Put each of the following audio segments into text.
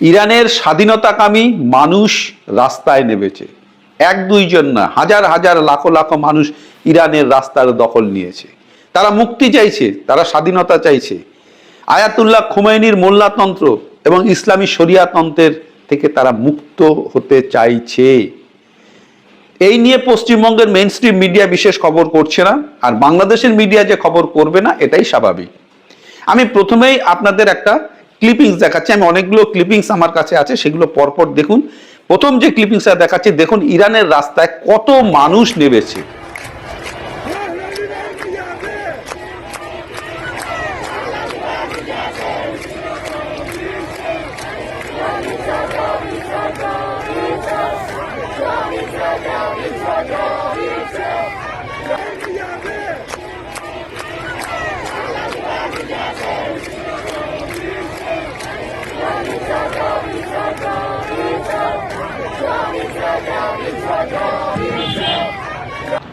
ইরানের স্বাধীনতাকামী মানুষ রাস্তায় নেমেছে। এক দুইজন না, হাজার হাজার, লাখো লাখো মানুষ ইরানের রাস্তার দখল নিয়েছে। তারা মুক্তি চাইছে, তারা স্বাধীনতা চাইছে। আয়াতুল্লাহ খুমাইনির মোল্লাতন্ত্র এবং ইসলামী শরিয়াতন্ত্রের থেকে তারা মুক্ত হতে চাইছে। এই নিয়ে পশ্চিমবঙ্গের মেইন স্ট্রিম মিডিয়া বিশেষ খবর করছে না, আর বাংলাদেশের মিডিয়া যে খবর করবে না, এটাই স্বাভাবিক। আমি প্রথমেই আপনাদের একটা ক্লিপিংস দেখাচ্ছি। আমি অনেকগুলো ক্লিপিংস আমার কাছে আছে, সেগুলো পরপর দেখুন। প্রথম যে ক্লিপিংসটা দেখাচ্ছি, দেখুন ইরানের রাস্তায় কত মানুষ নেমেছে।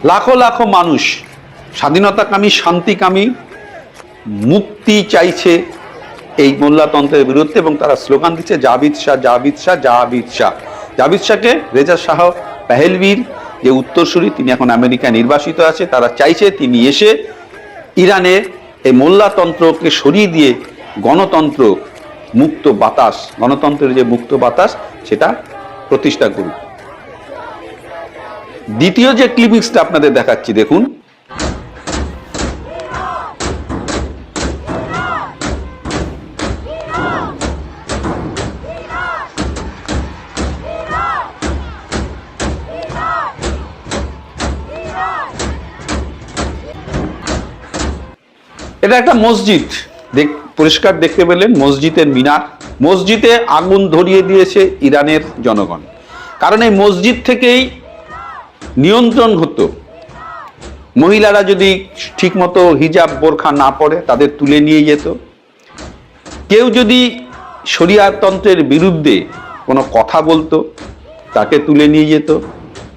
লাখো লাখো মানুষ, স্বাধীনতাকামী, শান্তিকামী, মুক্তি চাইছে এই মোল্লাতন্ত্রের বিরুদ্ধে এবং তারা স্লোগান দিচ্ছে, জাবিদ শাহ জাবিদ শাহ জাবিদ শাহ। জাবিদ শাহকে রেজা শাহ পেহেলভির যে উত্তরসূরি, তিনি এখন আমেরিকায় নির্বাসিত আছে, তারা চাইছে তিনি এসে ইরানে এই মোল্লাতন্ত্রকে সরিয়ে দিয়ে গণতন্ত্র মুক্ত বাতাস, গণতন্ত্রের যে মুক্ত বাতাস, সেটা প্রতিষ্ঠা করুক। দ্বিতীয় যে ক্লিপিংসটা আপনাদের দেখাচ্ছি, দেখুন। এটা একটা মসজিদ। দেখ, পরিষ্কার দেখতে পেলেন, মসজিদের মিনার। মসজিদে আগুন ধরিয়ে দিয়েছে ইরানের জনগণ। কারণ এই মসজিদ থেকেই নিয়ন্ত্রণ হতো। মহিলারা যদি ঠিকমতো হিজাব বোরখা না পরে, তাদের তুলে নিয়ে যেত। কেউ যদি শরিয়াতন্ত্রের বিরুদ্ধে কোনো কথা বলতো, তাকে তুলে নিয়ে যেত।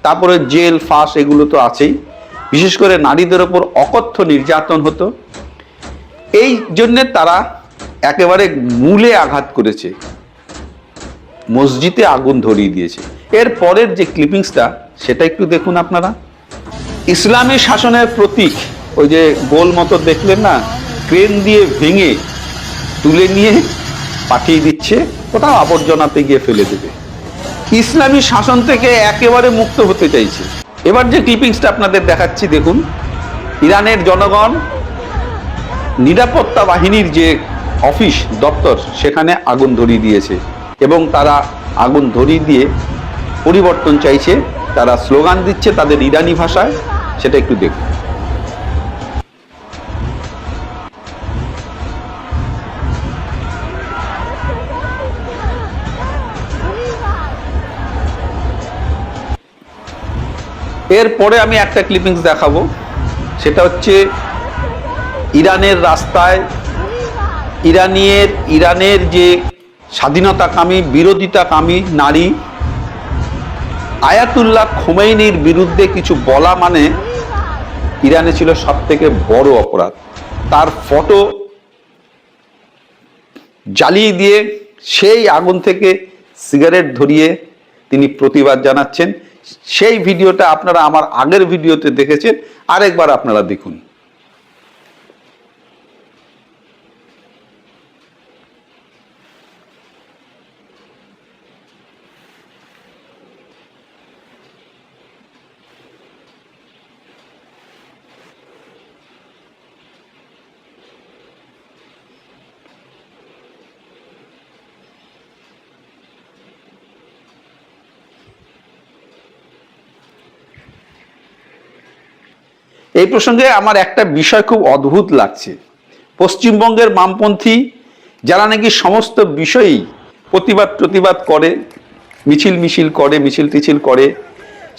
তারপরে জেল, ফাঁস এগুলো তো আছেই। বিশেষ করে নারীদের ওপর অকথ্য নির্যাতন হতো। এই জন্যে তারা একেবারে মূলে আঘাত করেছে। মসজিদে আগুন ধরিয়ে দিয়েছে। এর পরের যে ক্লিপিংসটা সেটা একটু দেখুন আপনারা। ইসলামী শাসনের প্রতীক, ওই যে গোল মতো দেখলেন না, ক্রেন দিয়ে ভেঙে তুলে নিয়ে পাঠিয়ে দিচ্ছে কোথাও আবর্জনাতে গিয়ে ফেলে দেবে। ইসলামী শাসন থেকে একেবারে মুক্ত হতে চাইছে। এবার যে ক্লিপিংসটা আপনাদের দেখাচ্ছি, দেখুন, ইরানের জনগণ নিরাপত্তা বাহিনীর যে অফিস, দপ্তর, সেখানে আগুন ধরিয়ে দিয়েছে এবং তারা আগুন ধরিয়ে দিয়ে পরিবর্তন চাইছে। তারা স্লোগান দিচ্ছে তাদের ইরানি ভাষায়, সেটা একটু দেখুন। এরপরে আমি একটা ক্লিপিংস দেখাবো। সেটা হচ্ছে ইরানের রাস্তায় ইরানিয়ের, ইরানের যে স্বাধীনতাকামী, বিরোধিতাকামী নারী আয়াতুল্লাহ খুমেইনির বিরুদ্ধে কিছু বলা মানে ইরানে ছিল সব থেকে বড় অপরাধ। তার ফটো জ্বালিয়ে দিয়ে সেই আগুন থেকে সিগারেট ধরিয়ে তিনি প্রতিবাদ জানাচ্ছেন। সেই ভিডিওটা আপনারা আমার আগের ভিডিওতে দেখেছেন। আরেকবার আপনারা দেখুন। এই প্রসঙ্গে আমার একটা বিষয় খুব অদ্ভুত লাগছে। পশ্চিমবঙ্গের বামপন্থী যারা নাকি সমস্ত বিষয়েই প্রতিবাদ প্রতিবাদ করে, মিছিল মিছিল করে, মিছিল টিছিল করে,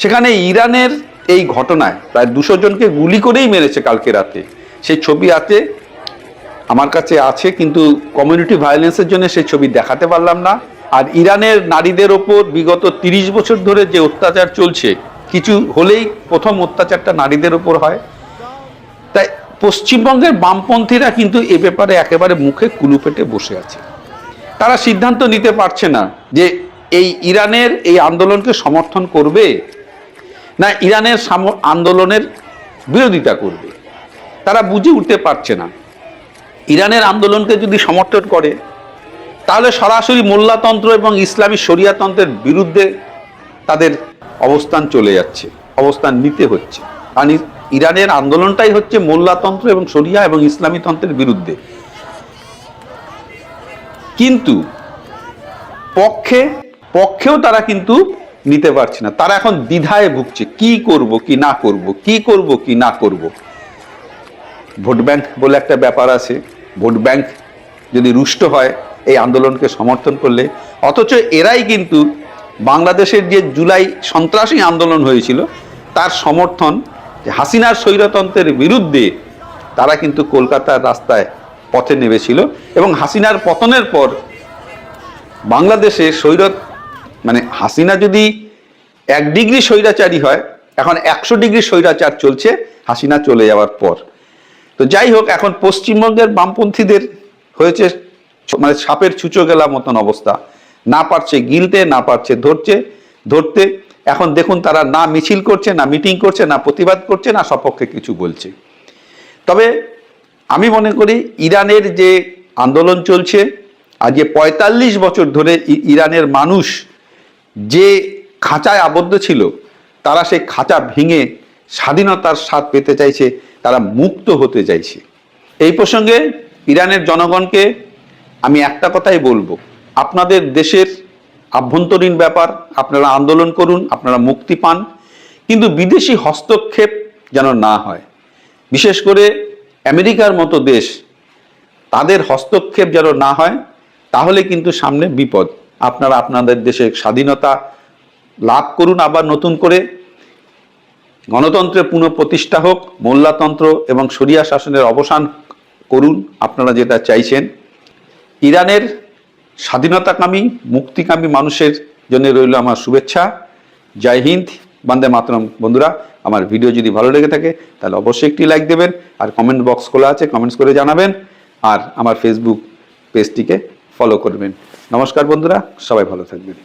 সেখানে ইরানের এই ঘটনায় প্রায় দুশো জনকে গুলি করেই মেরেছে কালকে রাতে। সেই ছবি আছে, আমার কাছে আছে, কিন্তু কমিউনিটি ভায়োলেন্সের জন্য সেই ছবি দেখাতে পারলাম না। আর ইরানের নারীদের ওপর বিগত তিরিশ বছর ধরে যে অত্যাচার চলছে কিছু হলেই প্রথম অত্যাচারটা নারীদের ওপর হয়। তাই পশ্চিমবঙ্গের বামপন্থীরা কিন্তু এ ব্যাপারে একেবারে মুখে কুলু পেটে বসে আছে। তারা সিদ্ধান্ত নিতে পারছে না যে এই ইরানের এই আন্দোলনকে সমর্থন করবে না ইরানের আন্দোলনের বিরোধিতা করবে। তারা বুঝে উঠতে পারছে না। ইরানের আন্দোলনকে যদি সমর্থন করে, তাহলে সরাসরি মোল্লাতন্ত্র এবং ইসলামী শরিয়াতন্ত্রের বিরুদ্ধে তাদের অবস্থান চলে যাচ্ছে, অবস্থান নিতে হচ্ছে। কারণ ইরানের আন্দোলনটাই হচ্ছে মোল্লাতন্ত্র এবং শরিয়া এবং ইসলামী তন্ত্রের বিরুদ্ধে। কিন্তু পক্ষে, পক্ষেও তারা কিন্তু নিতে পারছে না। তারা এখন দ্বিধায় ভুগছে, কি করব, কি না করব, কি করব, কি না করব। ভোট ব্যাংক বলে একটা ব্যাপার আছে। ভোট ব্যাংক যদি রুষ্ট হয়, এই আন্দোলনকে সমর্থন করলে। অথচ এরাই কিন্তু বাংলাদেশের যে জুলাই সন্ত্রাসী আন্দোলন হয়েছিল, তার সমর্থন যে হাসিনার স্বৈরতন্ত্রের বিরুদ্ধে তারা কিন্তু কলকাতার রাস্তায় পথে নেমেছিল এবং হাসিনার পতনের পর বাংলাদেশে স্বৈরত মানে হাসিনা যদি এক ডিগ্রি স্বৈরাচারী হয়, এখন একশো ডিগ্রি স্বৈরাচার চলছে, হাসিনা চলে যাওয়ার পর। তো যাই হোক, এখন পশ্চিমবঙ্গের বামপন্থীদের হয়েছে মানে সাপের ছুঁচো গেলা মতন অবস্থা। না পারছে গিলতে, না পারছে ধরছে, ধরতে। এখন দেখুন তারা না মিছিল করছে, না মিটিং করছে, না প্রতিবাদ করছে, না সপক্ষে কিছু বলছে। তবে আমি মনে করি ইরানের যে আন্দোলন চলছে, আর যে পঁয়তাল্লিশ বছর ধরে ইরানের মানুষ যে খাঁচায় আবদ্ধ ছিল, তারা সেই খাঁচা ভেঙে স্বাধীনতার স্বাদ পেতে চাইছে, তারা মুক্ত হতে চাইছে। এই প্রসঙ্গে ইরানের জনগণকে আমি একটা কথাই বলব। আপনাদের দেশের আভ্যন্তরীণ ব্যাপার, আপনারা আন্দোলন করুন, আপনারা মুক্তি পান, কিন্তু বিদেশি হস্তক্ষেপ যেন না হয়। বিশেষ করে আমেরিকার মতো দেশ, তাদের হস্তক্ষেপ যেন না হয়, তাহলে কিন্তু সামনে বিপদ। আপনারা আপনাদের দেশের স্বাধীনতা লাভ করুন আবার নতুন করে। গণতন্ত্রের পুনঃপ্রতিষ্ঠা হোক, মোল্লাতন্ত্র এবং সরিয়া শাসনের অবসান করুন, আপনারা যেটা চাইছেন। ইরানের স্বাধীনতাকামী মুক্তিকামী মানুষের জন্য রইল আমার শুভেচ্ছা। জয় হিন্দ, বান্দে মাতরম। বন্ধুরা, আমার ভিডিও যদি ভালো লেগে থাকে, তাহলে অবশ্যই একটি লাইক দেবেন আর কমেন্ট বক্স খোলা আছে কমেন্টস করে জানাবেন আর আমার ফেসবুক পেজটিকে ফলো করবেন। নমস্কার বন্ধুরা, সবাই ভালো থাকবেন।